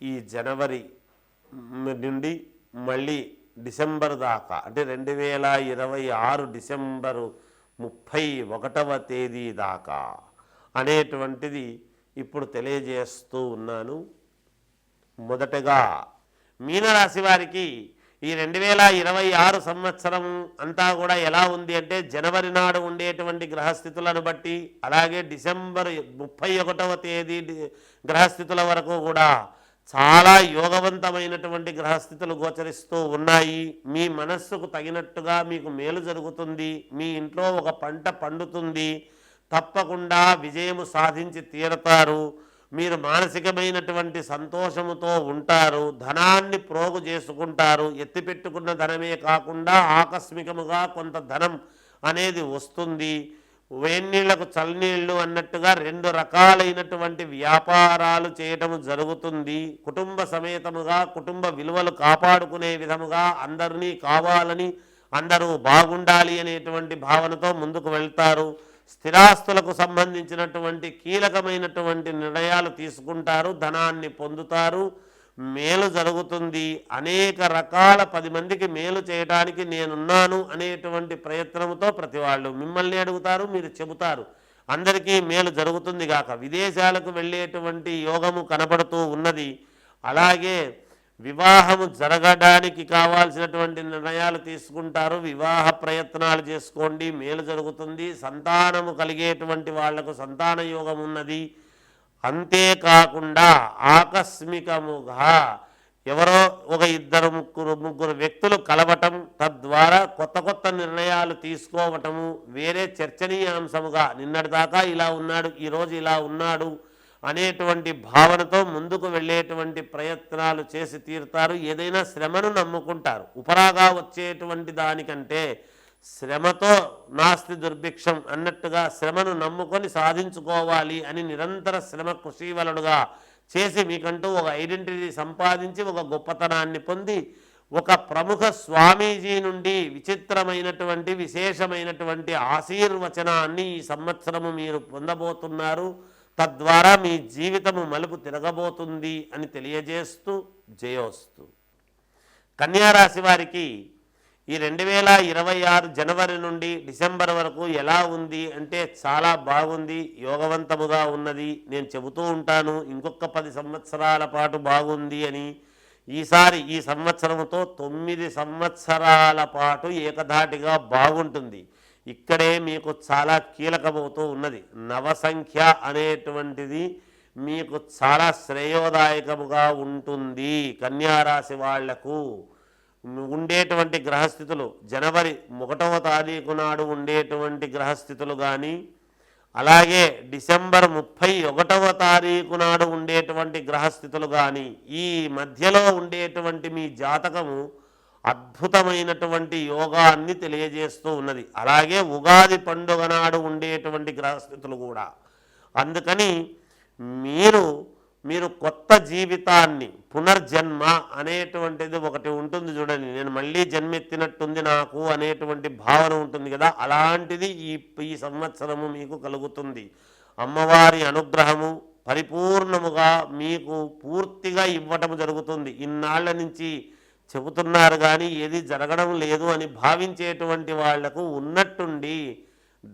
ఈ జనవరి నుండి మళ్ళీ డిసెంబర్ దాకా అంటే రెండు వేల ఇరవై ఆరు డిసెంబరు ముప్పై ఒకటవ తేదీ దాకా అనేటువంటిది ఇప్పుడు తెలియజేస్తూ ఉన్నాను. మొదటగా మీనరాశి వారికి ఈ రెండు వేల ఇరవై ఆరు సంవత్సరం అంతా కూడా ఎలా ఉంది అంటే జనవరి నాడు ఉండేటువంటి గ్రహస్థితులను బట్టి అలాగే డిసెంబర్ ముప్పై ఒకటవ తేదీ గ్రహస్థితుల వరకు కూడా చాలా యోగవంతమైనటువంటి గ్రహస్థితులు గోచరిస్తూ ఉన్నాయి. మీ మనస్సుకు తగినట్టుగా మీకు మేలు జరుగుతుంది. మీ ఇంట్లో ఒక పంట పండుతుంది. తప్పకుండా విజయము సాధించి తీరతారు. మీరు మానసికమైనటువంటి సంతోషముతో ఉంటారు. ధనాన్ని ప్రోగు చేసుకుంటారు. ఎత్తిపెట్టుకున్న ధనమే కాకుండా ఆకస్మికముగా కొంత ధనం అనేది వస్తుంది. వేన్నీళ్ళకు చల్లనీళ్ళు అన్నట్టుగా రెండు రకాలైనటువంటి వ్యాపారాలు చేయటం జరుగుతుంది. కుటుంబ సమేతముగా కుటుంబ విలువలు కాపాడుకునే విధముగా అందరినీ కావాలని అందరూ బాగుండాలి అనేటువంటి భావనతో ముందుకు వెళ్తారు. స్థిరాస్తులకు సంబంధించినటువంటి కీలకమైనటువంటి నిర్ణయాలు తీసుకుంటారు ధనాన్ని పొందుతారు. మేలు జరుగుతుంది. అనేక రకాల పది మందికి మేలు చేయడానికి నేనున్నాను అనేటువంటి ప్రయత్నంతో ప్రతి వాళ్ళు మిమ్మల్ని అడుగుతారు మీరు చెబుతారు. అందరికీ మేలు జరుగుతుంది గాక. విదేశాలకు వెళ్ళేటువంటి యోగము కనపడుతూ ఉన్నది. అలాగే వివాహము జరగడానికి కావాల్సినటువంటి నిర్ణయాలు తీసుకుంటారు. వివాహ ప్రయత్నాలు చేసుకోండి మేలు జరుగుతుంది. సంతానము కలిగేటువంటి వాళ్ళకు సంతాన యోగం ఉన్నది. అంతేకాకుండా ఆకస్మికముగా ఎవరో ఒక ఇద్దరు ముగ్గురు ముగ్గురు వ్యక్తులు కలవటం తద్వారా కొత్త కొత్త నిర్ణయాలు తీసుకోవటము వేరే చర్చనీయాంశముగా నిన్నటిదాకా ఇలా ఉన్నాడు ఈరోజు ఇలా ఉన్నాడు అనేటువంటి భావనతో ముందుకు వెళ్ళేటువంటి ప్రయత్నాలు చేసి తీరుతారు. ఏదైనా శ్రమను నమ్ముకుంటారు. ఉపరాగా వచ్చేటువంటి దానికంటే శ్రమతో నాస్తి దుర్భిక్షం అన్నట్టుగా శ్రమను నమ్ముకొని సాధించుకోవాలి అని నిరంతర శ్రమ కృషివలుడుగా చేసి మీకంటూ ఒక ఐడెంటిటీ సంపాదించి ఒక గొప్పతనాన్ని పొంది ఒక ప్రముఖ స్వామీజీ నుండి విచిత్రమైనటువంటి విశేషమైనటువంటి ఆశీర్వచనాన్ని ఈ సంవత్సరము మీరు పొందబోతున్నారు. తద్వారా మీ జీవితము మలుపు తిరగబోతుంది అని తెలియజేస్తూ జయోస్తు. కన్యారాశి వారికి ఈ రెండు వేల ఇరవై ఆరు జనవరి నుండి డిసెంబర్ వరకు ఎలా ఉంది అంటే చాలా బాగుంది యోగవంతముగా ఉన్నది. నేను చెబుతూ ఉంటాను ఇంకొక పది సంవత్సరాల పాటు బాగుంది అని. ఈసారి ఈ సంవత్సరముతో తొమ్మిది సంవత్సరాల పాటు ఏకధాటిగా బాగుంటుంది. ఇక్కడే మీకు చాలా కీలకమవుతూ ఉన్నది. నవసంఖ్య అనేటువంటిది మీకు చాలా శ్రేయోదాయకముగా ఉంటుంది కన్యారాశి వాళ్ళకు. ఉండేటువంటి గ్రహస్థితులు జనవరి ఒకటవ తారీఖు నాడు ఉండేటువంటి గ్రహస్థితులు కానీ అలాగే డిసెంబర్ ముప్పై ఒకటవ తారీఖు నాడు ఉండేటువంటి గ్రహస్థితులు కానీ ఈ మధ్యలో ఉండేటువంటి మీ జాతకము అద్భుతమైనటువంటి యోగాన్ని తెలియజేస్తూ ఉన్నది. అలాగే ఉగాది పండుగ నాడు ఉండేటువంటి గ్రహస్థితులు కూడా. అందుకని మీరు మీరు కొత్త జీవితాన్ని పునర్జన్మ అనేటువంటిది ఒకటి ఉంటుంది చూడండి. నేను మళ్ళీ జన్మెత్తినట్టుంది నాకు అనేటువంటి భావన ఉంటుంది కదా. అలాంటిది ఈ ఈ సంవత్సరము మీకు కలుగుతుంది. అమ్మవారి అనుగ్రహము పరిపూర్ణముగా మీకు పూర్తిగా ఇవ్వటం జరుగుతుంది. ఇన్నాళ్ళ నుంచి చెబుతున్నారు కానీ ఏది జరగడం లేదు అని భావించేటువంటి వాళ్ళకు ఉన్నట్టుండి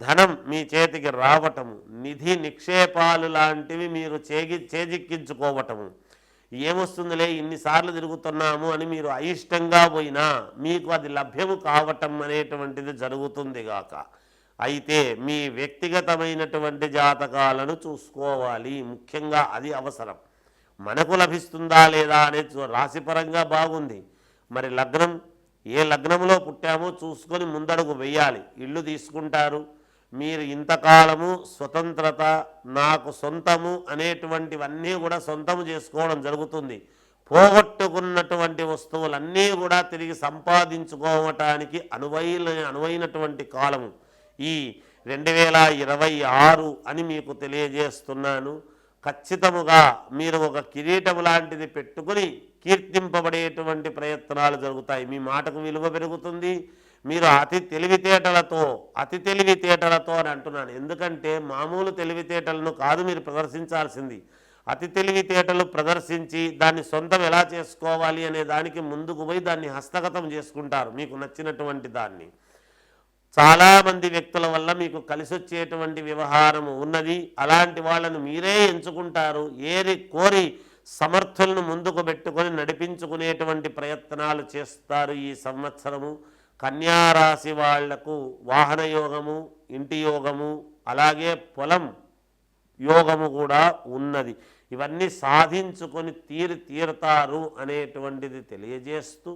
ధనం మీ చేతికి రావటము నిధి నిక్షేపాలు లాంటివి మీరు చేగి చేజిక్కించుకోవటము. ఏమొస్తుందిలే ఇన్నిసార్లు తిరుగుతున్నాము అని మీరు అయిష్టంగా పోయినా మీకు అది లభ్యము కావటం అనేటువంటిది జరుగుతుంది గాక. అయితే మీ వ్యక్తిగతమైనటువంటి జాతకాలను చూసుకోవాలి ముఖ్యంగా అది అవసరం. మనకు లభిస్తుందా లేదా అనేది రాశిపరంగా బాగుంది. మరి లగ్నం ఏ లగ్నంలో పుట్టామో చూసుకొని ముందడుగు వెయ్యాలి ఇల్లు తీసుకుంటారు మీరు ఇంతకాలము స్వతంత్రత నాకు సొంతము అనేటువంటివన్నీ కూడా సొంతము చేసుకోవడం జరుగుతుంది. పోగొట్టుకున్నటువంటి వస్తువులన్నీ కూడా తిరిగి సంపాదించుకోవటానికి అనువైన అనువైనటువంటి కాలము. ఈ రెండు వేల ఇరవై ఆరు అని మీకు తెలియజేస్తున్నాను. ఖచ్చితముగా మీరు ఒక కిరీటం లాంటిది పెట్టుకుని కీర్తింపబడేటువంటి ప్రయత్నాలు జరుగుతాయి. మీ మాటకు విలువ పెరుగుతుంది. మీరు అతి తెలివితేటలతో అతి తెలివితేటలతో అని అంటున్నాను. ఎందుకంటే మామూలు తెలివితేటలను కాదు మీరు ప్రదర్శించాల్సింది. అతి తెలివితేటలు ప్రదర్శించి దాన్ని సొంతం ఎలా చేసుకోవాలి అనే దానికి ముందుకు పోయి దాన్ని హస్తగతం చేసుకుంటారు మీకు నచ్చినటువంటి దాన్ని. చాలామంది వ్యక్తుల వల్ల మీకు కలిసి వచ్చేటువంటి వ్యవహారము ఉన్నది. అలాంటి వాళ్ళను మీరే ఎంచుకుంటారు. ఏరి కోరి సమర్థులను ముందుకు పెట్టుకొని నడిపించుకునేటువంటి ప్రయత్నాలు చేస్తారు ఈ సంవత్సరము. కన్యారాశి వాళ్ళకు వాహన యోగము ఇంటి యోగము అలాగే పొలం యోగము కూడా ఉన్నది. ఇవన్నీ సాధించుకొని తీరి తీరుతారు అనేటువంటిది తెలియజేస్తూ